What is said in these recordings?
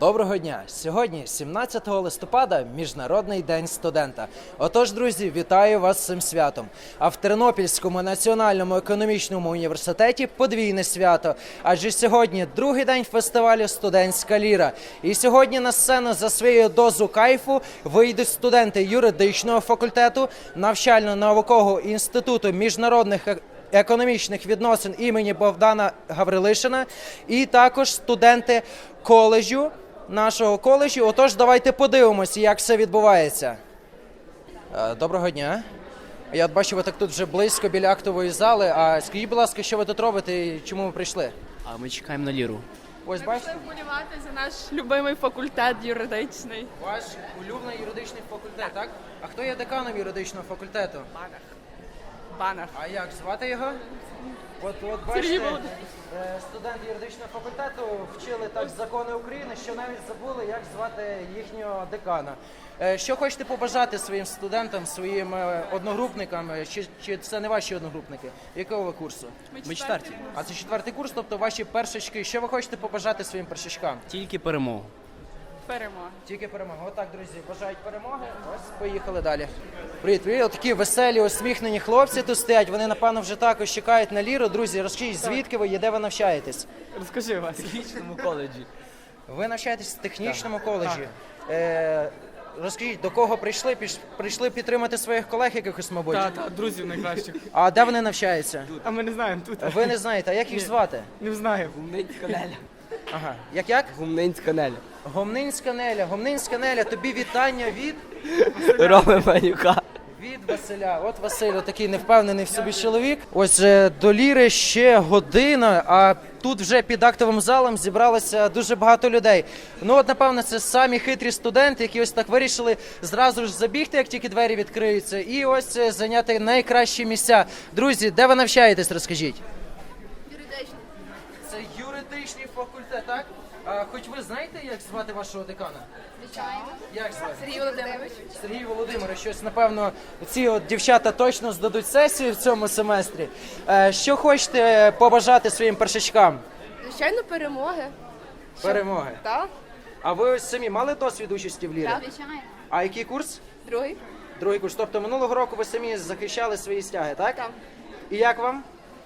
Доброго дня! Сьогодні, 17 листопада, Міжнародний день студента. Отож, друзі, вітаю вас з цим святом. А в Тернопільському національному економічному університеті подвійне свято. Адже сьогодні другий день фестивалю Студентська ліра. І сьогодні на сцену за свою дозу кайфу вийдуть студенти юридичного факультету, навчально-наукового інституту міжнародних е- економічних відносин імені Богдана Гаврилишина, і також студенти коледжу нашого коледжу. Отож, давайте подивимося, як все відбувається. Е, Доброго дня. Я бачу, ви так тут вже близько біля актової зали. А скажіть, будь ласка, що ви тут робите і чому ви прийшли? А ми чекаємо на ліру. Ось бачите, Будемо вболівати за наш любимий факультет юридичний. ваш улюблений юридичний факультет, так? А хто є деканом юридичного факультету? Банах. Банах. А як звати його? От, от бачите, е, студенти юридичного факультету вчили так закони України, що навіть забули, як звати їхнього декана. Е, Що хочете побажати своїм студентам, своїм е, одногрупникам? Чи, чи це не ваші одногрупники? Якого ви курсу? Ми четверті. А це четвертий курс, тобто ваші першачки. Що ви хочете побажати своїм першачкам? Тільки перемогу. Перемога. Тільки перемога. Отак, друзі, бажають перемоги. Ось поїхали далі. Привіт, привіт. Отакі веселі, усміхнені хлопці тут стоять. Вони, напевно, вже також чекають на ліру. Друзі, розкажіть, звідки ви є, де ви навчаєтесь? Розкажи вас. В технічному коледжі. Ви навчаєтесь в технічному коледжі. Е, розкажіть, до кого прийшли? Піш- Прийшли підтримати своїх колег якихось, мабуть. Та, та, друзів найкращих. А де вони навчаються? А ми не знаємо тут. Ви не знаєте, а як їх звати? Не знаю. Гумнинська неля. Ага. Як як? Гумнинська неля. Гомнинська Неля. Гомнинська Неля, тобі вітання від. Роми Манюка. Від Василя, от Василь, такий невпевнений в собі чоловік. Ось е, до ліри ще година, а тут вже під актовим залом зібралося дуже багато людей. Ну, от, напевно, це самі хитрі студенти, які ось так вирішили зразу ж забігти, як тільки двері відкриються, і ось е, зайняти найкращі місця. Друзі, де ви навчаєтесь, розкажіть? Юридичний. Факультет, так? А хоч ви знаєте, як звати вашого декана? Звичайно. Як звати? Сергій Володимирович. Сергій Володимирович, щось напевно ці от дівчата точно здадуть сесію в цьому семестрі. Е, Що хочете побажати своїм першачкам? Звичайно, перемоги. Перемоги. Так? А ви ось самі мали досвід участі в лірі? Так, звичайно. А який курс? Другий. Другий курс. Тобто минулого року ви самі захищали свої стяги, так? Так. І як вам?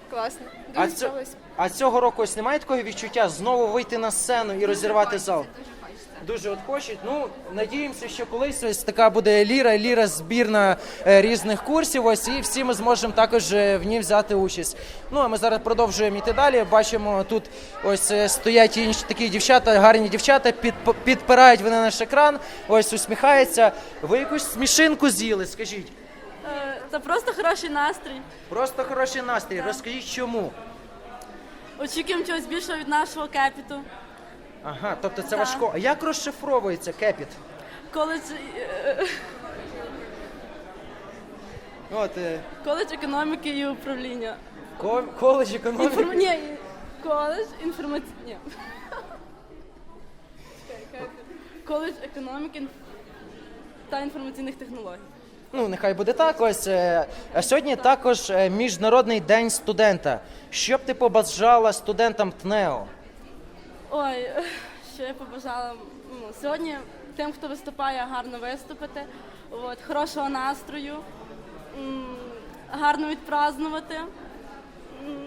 Класно. А, Дуже цьо- сподобалось. А цього року ось немає такого відчуття знову вийти на сцену і розірвати зал? Дуже хочеться. Дуже от хочуть. Ну надіємося, що колись ось така буде ліра, ліра збірна е, різних курсів. Ось і всі ми зможемо також е, в ній взяти участь. Ну а ми зараз продовжуємо йти далі. Бачимо, тут ось е, стоять інші такі дівчата, гарні дівчата, під, підпирають вони наш екран. Ось усміхаються. Ви якусь смішинку з'їли? Скажіть. Е, Це просто хороший настрій. Просто хороший настрій. Розкажіть, чому? Очікуємо чогось більшого від нашого кепіту. Ага, тобто це Так. важко. А як розшифровується кепіт? Коледж, е, От е, коледж економіки і управління. ко- коледж економіки. Інформ... Ні, коледж інформаці... Ні. Коледж економіки інф- та інформаційних технологій. Ну, нехай буде так. Ось е, сьогодні також е, міжнародний день студента. Що б ти побажала студентам ТНЕО? Ой, що я побажала ну, сьогодні тим, хто виступає, гарно виступити, от, хорошого настрою, гарно відпразнувати.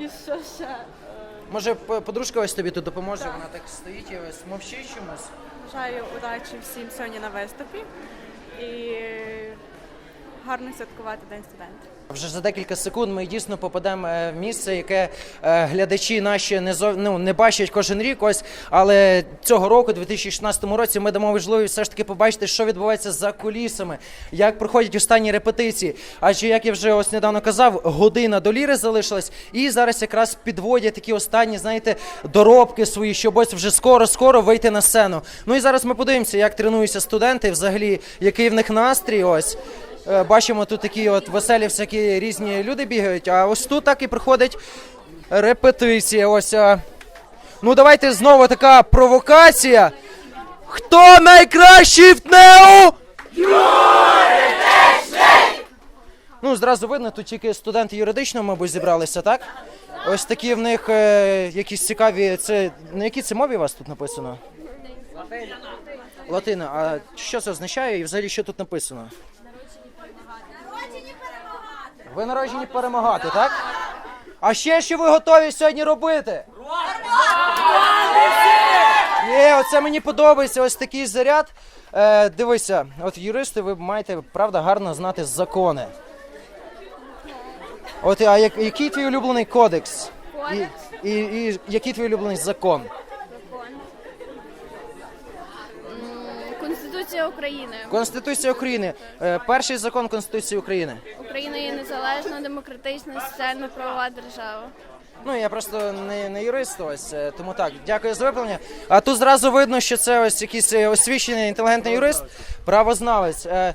І що ще? Може, подружка ось тобі тут допоможе, вона так стоїть і ось мовчить чомусь. Бажаю удачі всім сьогодні на виступі і гарно святкувати День студента. Вже за декілька секунд ми дійсно попадемо е, в місце, яке е, глядачі наші не зов... ну, не бачать кожен рік. Ось але цього року, 2016 році, ми дамо можливість все ж таки побачити, що відбувається за кулісами, як проходять останні репетиції. Адже як я вже ось недавно казав, година до ліри залишилась, і зараз якраз підводять такі останні, знаєте, доробки свої, щоб ось вже скоро-скоро вийти на сцену. Ну і зараз ми подивимося, як тренуються студенти, взагалі, який в них настрій. Ось. Е, Бачимо, тут такі от веселі всякі різні люди бігають. А ось тут так і проходить репетиція. Ось. Ну давайте знову така провокація. Хто найкращий в ТНЕУ? Ну, зразу видно, тут тільки студенти юридичного, мабуть, зібралися, так? Ось такі в них е, якісь цікаві. Це на якій це мові у вас тут написано? Латина. А що це означає і взагалі що тут написано? Ви народжені перемагати, так? А ще що ви готові сьогодні робити? Є, оце мені подобається. Ось такий заряд. Е, дивися, от юристи, ви маєте правда гарно знати закони. От а як, який твій улюблений кодекс? І, і, і який твій улюблений закон? Конституція України. Конституція України. Е, перший закон Конституції України. Україна є незалежна, демократична, соціально правова держава. Ну я просто не, не юрист, ось е, тому так. Дякую за виправлення. А тут зразу видно, що це ось якийсь е, освічений інтелігентний юрист, правознавець. Е,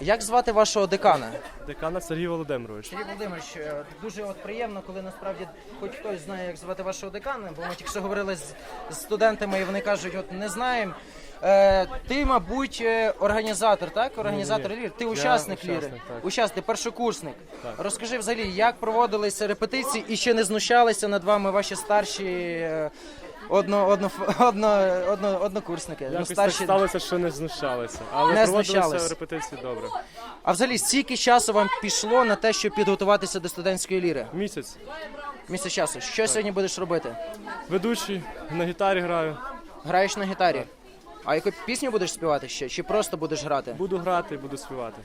як звати вашого декана? Декана Сергій Володимирович. Сергій Володимирович, е, дуже от приємно, коли насправді хоч хтось знає, як звати вашого декана, бо ми тільки що говорили з, з студентами, і вони кажуть, от не знаємо. Е, ти, мабуть, е, організатор, так? Організатор ліри. Ти Я учасник ліри. учасник, так. Учасник, першокурсник. Так. Розкажи взагалі, як проводилися репетиції і чи не знущалися над вами ваші старші е, одно, одно, одно, одно, однокурсники? ну, Якось старші. так сталося, що не знущалися. Але Не проводилися репетиції добре. А взагалі, стільки часу вам пішло на те, щоб підготуватися до студентської ліри? Місяць. Місяць часу. Що сьогодні будеш робити? Ведучий, на гітарі граю. Граєш на гітарі. А яку пісню будеш співати ще? Чи просто будеш грати? Буду грати буду співати.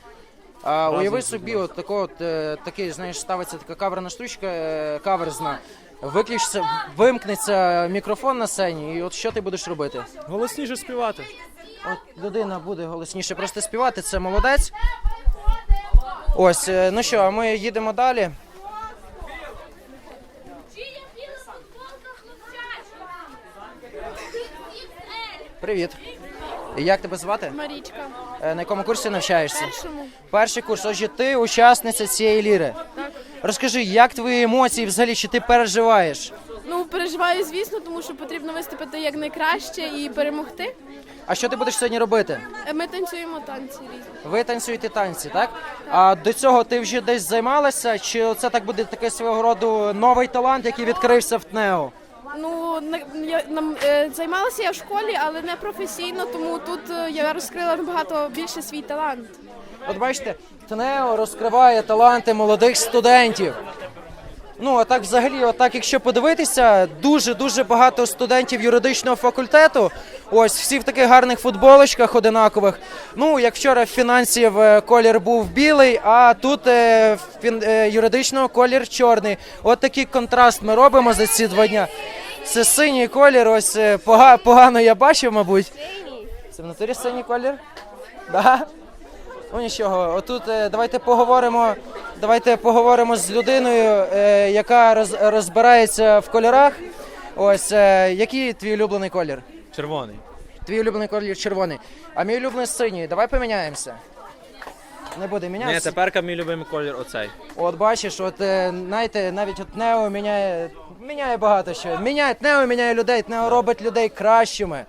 А Разом уяви собі, от тако, от, е, такий, знаєш, ставиться така каверна штучка, е, каверзна. Виключиться, вимкнеться мікрофон на сцені, і от що ти будеш робити? Голосніше співати. От людина буде голосніше просто співати, це молодець. Ось, е, ну що, а ми їдемо далі. Привіт. Як тебе звати? Марічка. Е, На якому курсі навчаєшся? Першому. Перший курс. Отже, ти учасниця цієї ліри. Розкажи, як твої емоції взагалі, чи ти переживаєш? Ну, переживаю, звісно, тому що потрібно виступити як найкраще і перемогти. А що ти будеш сьогодні робити? Е, Ми танцюємо танці різні. Ви танцюєте танці, так? А до цього ти вже десь займалася? Чи це так буде такий свого роду новий талант, який відкрився в ТНЕО? Ну, я нам е, займалася я в школі, але не професійно, тому тут е, я розкрила набагато більше свій талант. От бачите, ТНЕО розкриває таланти молодих студентів. Ну, а так взагалі, отак, якщо подивитися, дуже дуже багато студентів юридичного факультету. Ось всі в таких гарних футболочках одинакових. Ну, як вчора в фінансів е, колір був білий, а тут е, е, юридичного колір чорний. От такий контраст ми робимо за ці два дня. Це синій колір, ось пога- погано я бачив, мабуть. Це в натурі синій колір? Да? Ну нічого, отут давайте поговоримо. Давайте поговоримо з людиною, яка роз, розбирається в кольорах. Ось який твій улюблений колір? Червоний. Твій улюблений колір червоний. А мій улюблений синій. Давай поміняємося. Не буде Ні, тепер мій любимий колір оцей. От бачиш, от е, знаєте, навіть от Нео міняє, міняє багато що. Міняє Нео, міняє людей, Нео робить людей кращими.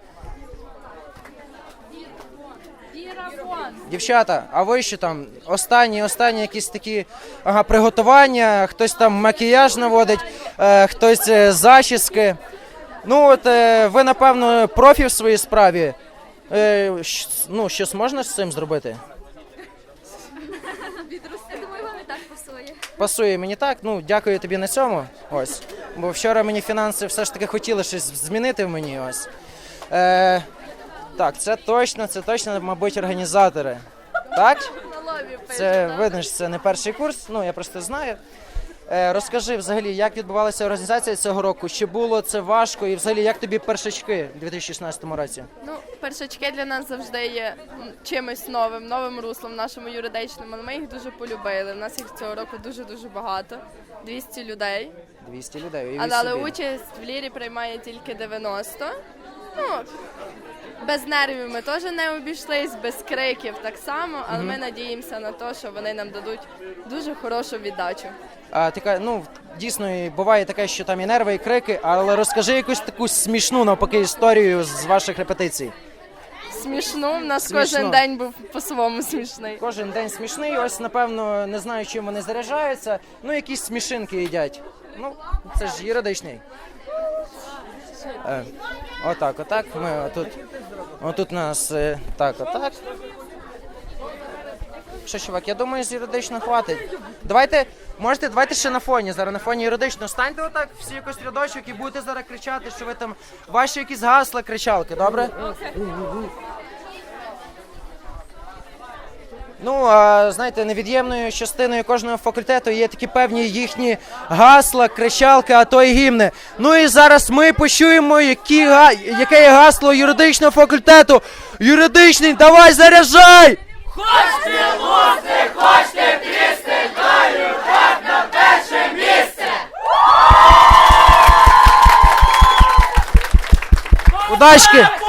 Дівчата, а ви що там? Останні, останні якісь такі ага, приготування, хтось там макіяж наводить, е, хтось е, зачіски. Ну от е, ви, напевно, профі в своїй справі. Е, ну, щось можна з цим зробити? Я думаю, вам і так пасує. Пасує мені так. Ну, дякую тобі на цьому. Ось. Бо вчора мені фінанси все ж таки хотіли щось змінити в мені. Ось. Е, так, це точно, це точно, мабуть, організатори. Так? Це видно, що це не перший курс, ну я просто знаю. Е, розкажи взагалі, як відбувалася організація цього року? Чи було це важко? І взагалі, як тобі першачки у 2016 році? Ну, першачки для нас завжди є чимось новим, новим руслом нашому юридичному. Але ми їх дуже полюбили. У нас їх цього року дуже дуже багато. 200 людей. 200 людей. уявіть Але, але собі. участь в лірі приймає тільки 90. Ну, без нервів ми теж не обійшлись, без криків так само, але ми надіємося на те, що вони нам дадуть дуже хорошу віддачу. А, така, ну, дійсно, і буває таке, що там і нерви, і крики, але розкажи якусь таку смішну навпаки історію з ваших репетицій. смішну. У нас Смішно. кожен день був по-своєму смішний. Кожен день смішний. Ось, напевно, не знаю, чим вони заряджаються. Ну, якісь смішинки їдять. Ну, це ж юридичний. Е, отак, отак. Ми отут. Отут нас е, так, отак. Що, чувак, я думаю, з юридично хватить. Давайте, можете, давайте ще на фоні. Зараз на фоні юридично. Станьте отак, всі якось рядочок і будете зараз кричати, що ви там ваші якісь гасла, кричалки, добре? Ну, а, знаєте, невід'ємною частиною кожного факультету є такі певні їхні гасла, кричалки, а то й гімни. Ну і зараз ми почуємо, які, яке є гасло юридичного факультету. Юридичний, давай заряджай! Удачки! Ну, Ось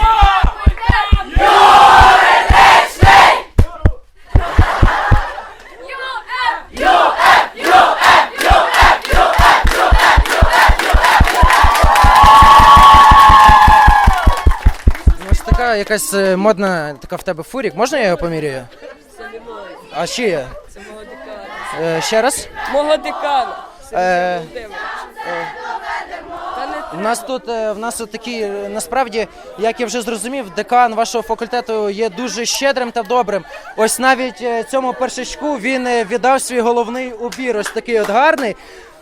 якась е, модна така в тебе фурік. Можна я його поміряю? А ще є? Це мого декана. Е, ще раз? Мого декана. Е, Та не У нас тут е, в нас такі, е, насправді, як я вже зрозумів, декан вашого факультету є дуже щедрим та добрим. Ось навіть е, цьому першачку він е, віддав свій головний убір. Ось такий от гарний.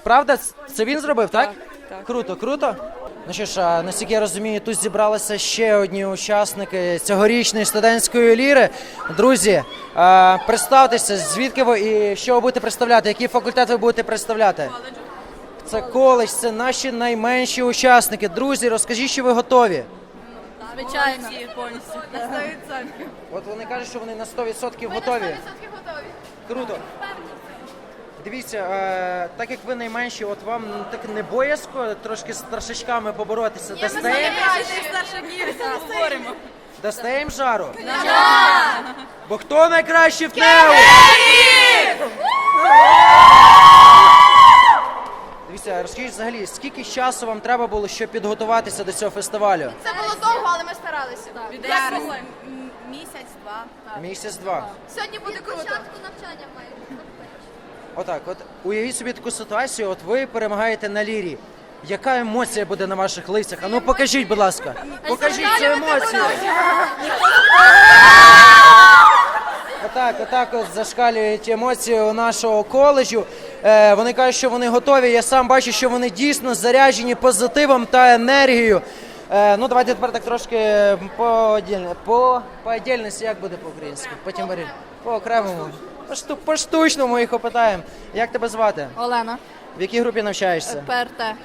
Правда, Ц- це він зробив, так? так. Круто, круто. Ну що ж, наскільки я розумію, тут зібралися ще одні учасники цьогорічної студентської ліри. Друзі, представтеся, звідки ви і що ви будете представляти? Який факультет ви будете представляти? Це коледж, це наші найменші учасники. Друзі, розкажіть, що ви готові. Звичайно. повністю. От вони кажуть, що вони на 100% готові. Круто. Дивіться, е, так як ви найменші, от вам так не боязко трошки з старшачками поборотися. Дасте їм, дасте їм жару? Бо хто найкращий в ТНЕУ? Дивіться, розкажіть взагалі, скільки часу вам треба було, щоб підготуватися до цього фестивалю? Це було довго, але ми старалися. Місяць-два. Місяць-два. Сьогодні буде круто. Спочатку навчання має Отак, от уявіть собі таку ситуацію, от ви перемагаєте на лірі. Яка емоція буде на ваших лицях? А ну покажіть, будь ласка. Покажіть цю емоцію. Отак, отак от зашкалюють емоції у нашого коледжу. Е, вони кажуть, що вони готові. Я сам бачу, що вони дійсно заряджені позитивом та енергією. Е, ну, давайте тепер так трошки по, по, по отдельності, як буде по-українськи? Потім варі- по окремому. По, ми їх опитаємо. Як тебе звати? Олена. В якій групі навчаєшся? ПРТ.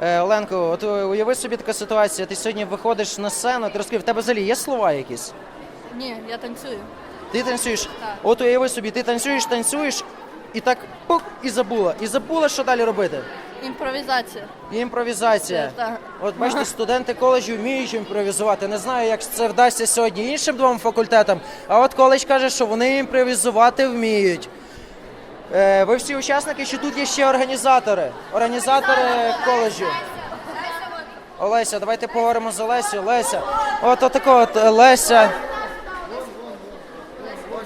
Е, Оленко, от е, уяви собі така ситуація. Ти сьогодні виходиш на сцену, ти розкажи, в тебе взагалі є слова якісь? Ні, я танцюю. Ти танцюєш. От уяви собі, ти танцюєш, танцюєш, і так пук, і забула. І забула, що далі робити. Імпровізація. Імпровізація. Так. От бачите, студенти коледжу вміють імпровізувати. Не знаю, як це вдасться сьогодні іншим двом факультетам. А от коледж каже, що вони імпровізувати вміють. Е, ви всі учасники, чи тут є ще організатори? Організатори коледжу. Олеся, давайте поговоримо з Олесю. Леся. От отако от Леся.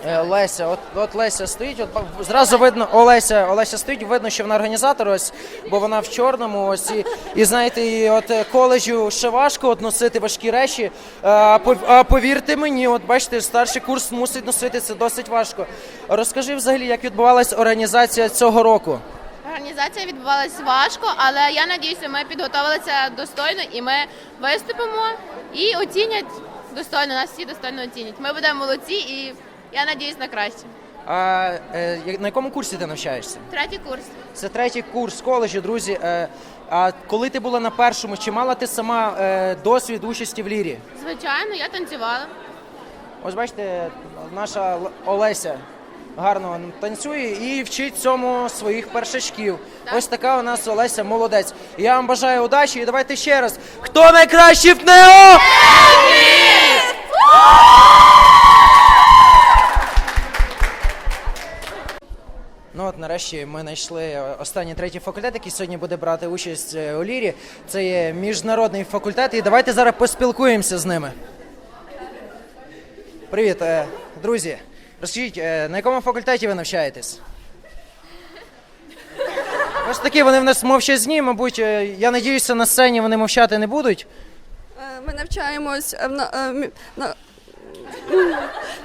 Е, Леся, от, от Леся стоїть, от зразу видно, Олеся, Олеся стоїть, видно, що вона організатор, ось, бо вона в чорному, ось і, і знаєте, і от е, коледжу ще важко от носити важкі речі. А, а повірте мені, от бачите, старший курс мусить носити це досить важко. Розкажи взагалі, як відбувалась організація цього року. Організація відбувалась важко, але я надіюся, ми підготувалися достойно і ми виступимо і оцінять достойно. Нас всі достойно оцінять. Ми будемо молодці і я надіюсь на краще. А е, на якому курсі ти навчаєшся? Третій курс. Це третій курс коледжу, друзі. Е, а коли ти була на першому, чи мала ти сама е, досвід участі в лірі? Звичайно, я танцювала. Ось бачите, наша Л- Олеся гарно танцює і вчить цьому своїх першачків. Ось така у нас Олеся молодець. Я вам бажаю удачі і давайте ще раз. Хто найкращий в НЕО? Ну от нарешті ми знайшли останній третій факультет, який сьогодні буде брати участь е, у лірі. Це є міжнародний факультет. І давайте зараз поспілкуємося з ними. Привіт, е, друзі. Розкажіть, е, на якому факультеті ви навчаєтесь? Ось такі вони в нас мовчазні, мабуть, я надіюся, на сцені вони мовчати не будуть. Ми навчаємось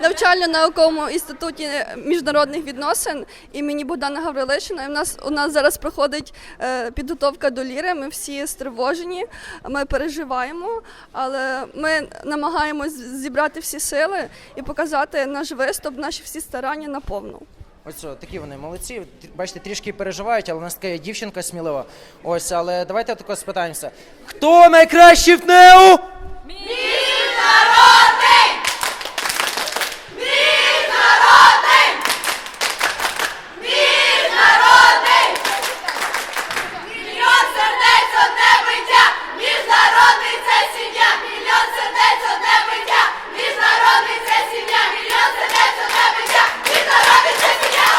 навчально-науковому інституті міжнародних відносин імені Богдана Гаврилишина. І в нас у нас зараз проходить е, підготовка до ліри. Ми всі стривожені, ми переживаємо, але ми намагаємось зібрати всі сили і показати наш виступ, наші всі старання наповну. Ось такі вони молодці. Бачите, трішки переживають, але у нас така є дівчинка смілива. Ось, але давайте тако спитаємося. Хто найкращий в НЕУ? Мільйон сердець одне биття, міжнародний це сім'я, мільйон сердець одне биття, міжнародний це сім'я, мільйон сердець одне биття, міжнародний це сім'я.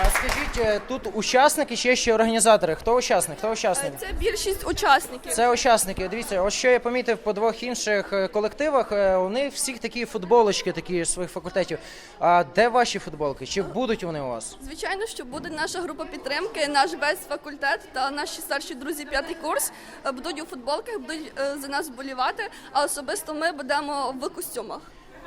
А скажіть, е, тут учасники чи є ще організатори? Хто учасник? Хто учасник? Це більшість учасників. Це учасники. Дивіться, ось що я помітив по двох інших е, колективах. е, У них всіх такі футболочки, такі з своїх факультетів. А де ваші футболки? Чи будуть вони у вас? Звичайно, що буде наша група підтримки, наш весь факультет та наші старші друзі п'ятий курс е, будуть у футболках, будуть е, за нас вболівати, а особисто ми будемо в костюмах.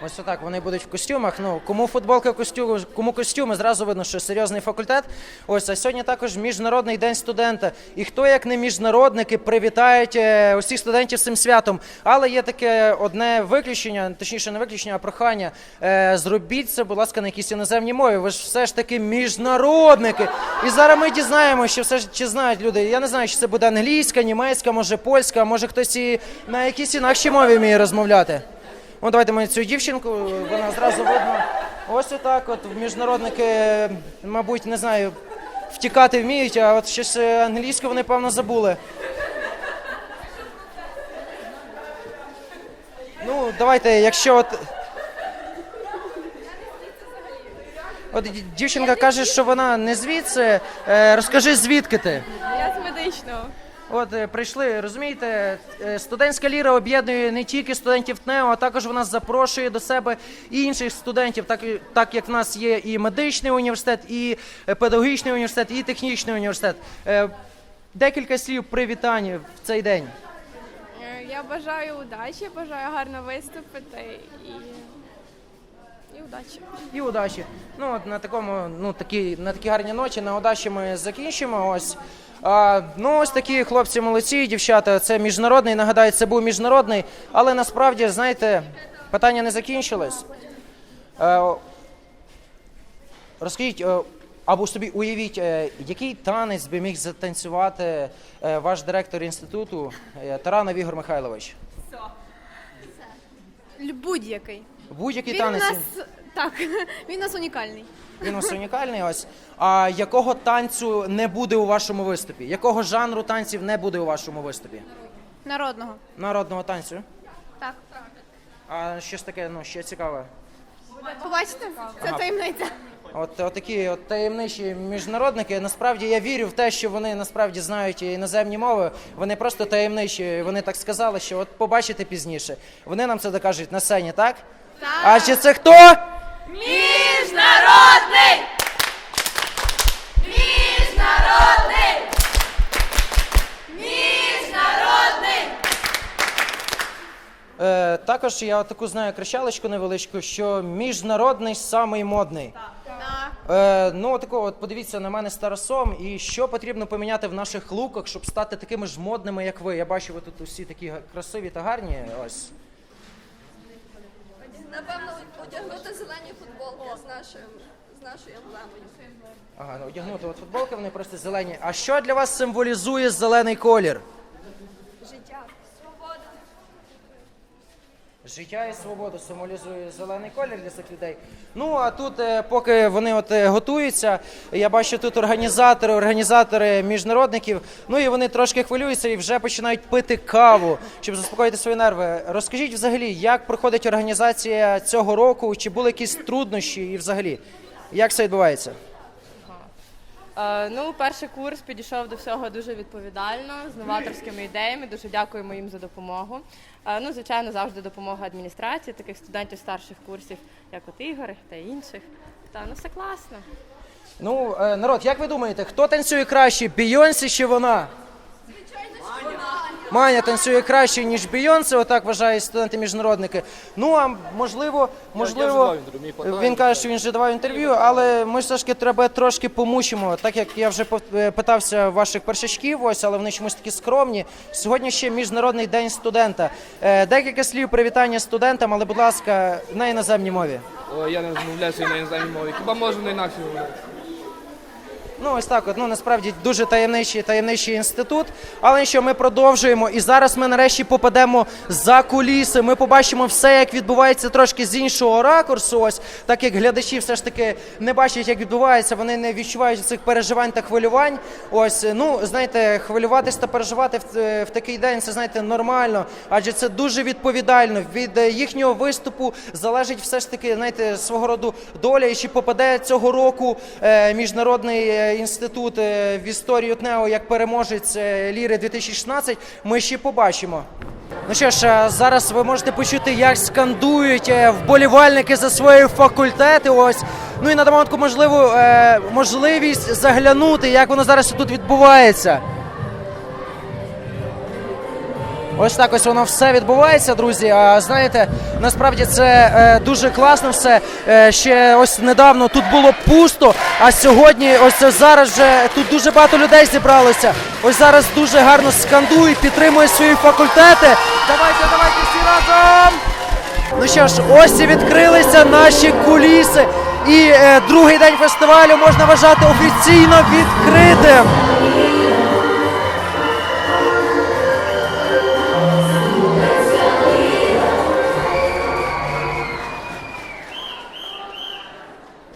Ось отак вони будуть в костюмах. Ну кому футболка костюм, кому костюми, зразу видно, що серйозний факультет. Ось а сьогодні також міжнародний день студента. І хто як не міжнародники привітають е, усіх студентів цим святом. Але є таке одне виключення, точніше, не виключення, а прохання. Е, зробіть це, будь ласка, на якійсь іноземній мові. Ви ж все ж таки міжнародники. І зараз ми дізнаємося, що все ж чи знають люди. Я не знаю, чи це буде англійська, німецька, може польська, може хтось і на якійсь інакшій мові вміє розмовляти. Ну, давайте ми цю дівчинку, вона зразу видно. Ось отак, от міжнародники, мабуть, не знаю, втікати вміють, а от щось е, англійське вони, певно, забули. Ну, давайте, якщо от. От дівчинка каже, що вона не звідси. Е, розкажи, звідки ти? Я з медичного. От е, прийшли, розумієте, е, студентська ліра об'єднує не тільки студентів ТНЕО, а також вона запрошує до себе і інших студентів, так, так як в нас є і медичний університет, і е, педагогічний університет, і технічний університет. Декілька слів привітань в цей день. Я бажаю удачі, бажаю гарно виступити і, і удачі. І удачі. Ну от на такому, ну такі на такій гарній ночі, на удачі ми закінчимо. Ось. А, ну ось такі хлопці молодці, дівчата. Це міжнародний. Нагадаю, це був міжнародний, але насправді, знаєте, питання не закінчилось. Е, розкажіть, е, або собі уявіть, е, який танець би міг затанцювати е, ваш директор інституту е, Таранов Ігор Михайлович? Будь-який. Будь-який Він у танець. нас так, він у нас унікальний. Він у вас унікальний ось. А якого танцю не буде у вашому виступі? Якого жанру танців не буде у вашому виступі? Народного. Народного танцю? Так. А щось таке, ну, ще цікаве. Побачите? Це таємниця. От, от такі от таємничі міжнародники. Насправді я вірю в те, що вони насправді знають іноземні мови. Вони просто таємничі. Вони так сказали, що от побачите пізніше. Вони нам це докажуть на сцені, так? Так. А чи це хто? Міжнародний! Міжнародний! Міжнародний! Е, також я таку знаю кричалочку невеличку, що міжнародний самий модний. Е, ну, тако, от подивіться на мене з Тарасом, і що потрібно поміняти в наших луках, щоб стати такими ж модними, як ви. Я бачу, ви тут усі такі красиві та гарні. Ось. Напевно, одягнути зелені футболки з нашим з нашою емблемою. Ага, ну, одягнути от футболки, вони просто зелені. А що для вас символізує зелений колір? Життя, свобода. Життя і свободу символізує зелений колір для цих людей. Ну а тут, е, поки вони от е, готуються, я бачу тут організатори, організатори міжнародників. Ну і вони трошки хвилюються і вже починають пити каву, щоб заспокоїти свої нерви. Розкажіть взагалі, як проходить організація цього року? Чи були якісь труднощі і взагалі? Як це відбувається? Е, Ну, перший курс підійшов до всього дуже відповідально, з новаторськими ідеями. Дуже дякуємо їм за допомогу. Е, Ну, звичайно, завжди допомога адміністрації, таких студентів старших курсів, як от Ігор та інших. Та ну все класно. Ну, е, народ, як ви думаєте, хто танцює краще, Бійонсі чи вона? Маня танцює краще, ніж Бійонсе, отак вважають студенти-міжнародники. Ну, а можливо, можливо, він каже, що він вже давав інтерв'ю, але ми все ж таки треба трошки помучимо. Так як я вже е, питався ваших першачків, ось, але вони чомусь такі скромні. Сьогодні ще Міжнародний день студента. Е, Декілька слів привітання студентам, але, будь ласка, на іноземній мові. Ой, я не розмовляю на іноземній мові. Хіба можу не інакше говорити? Ну, ось так, от, ну насправді дуже таємничий, таємничий інститут. Але що ми продовжуємо. І зараз ми нарешті попадемо за куліси. Ми побачимо все, як відбувається трошки з іншого ракурсу. Ось так як глядачі все ж таки не бачать, як відбувається, вони не відчувають цих переживань та хвилювань. Ось, ну знаєте, хвилюватись та переживати в, е, в такий день це знаєте нормально, адже це дуже відповідально. Від е, їхнього виступу залежить все ж таки, знаєте, свого роду доля. І чи попаде цього року е, міжнародний е, інститут е, в історію ТНЕО як переможець е, Ліри 2016, ми ще побачимо. Ну що ж, е, зараз ви можете почути, як скандують вболівальники за свої факультети. Ось. Ну і на моментку можливо е, можливість заглянути, як воно зараз тут відбувається. Ось так ось воно все відбувається, друзі. А знаєте, насправді це е, дуже класно все. Е, ще ось недавно тут було пусто, а сьогодні, ось зараз вже тут дуже багато людей зібралося. Ось зараз дуже гарно скандують, підтримують свої факультети. Давайте, давайте всі разом! Ну що ж, ось і відкрилися наші куліси. І е, другий день фестивалю можна вважати офіційно відкритим.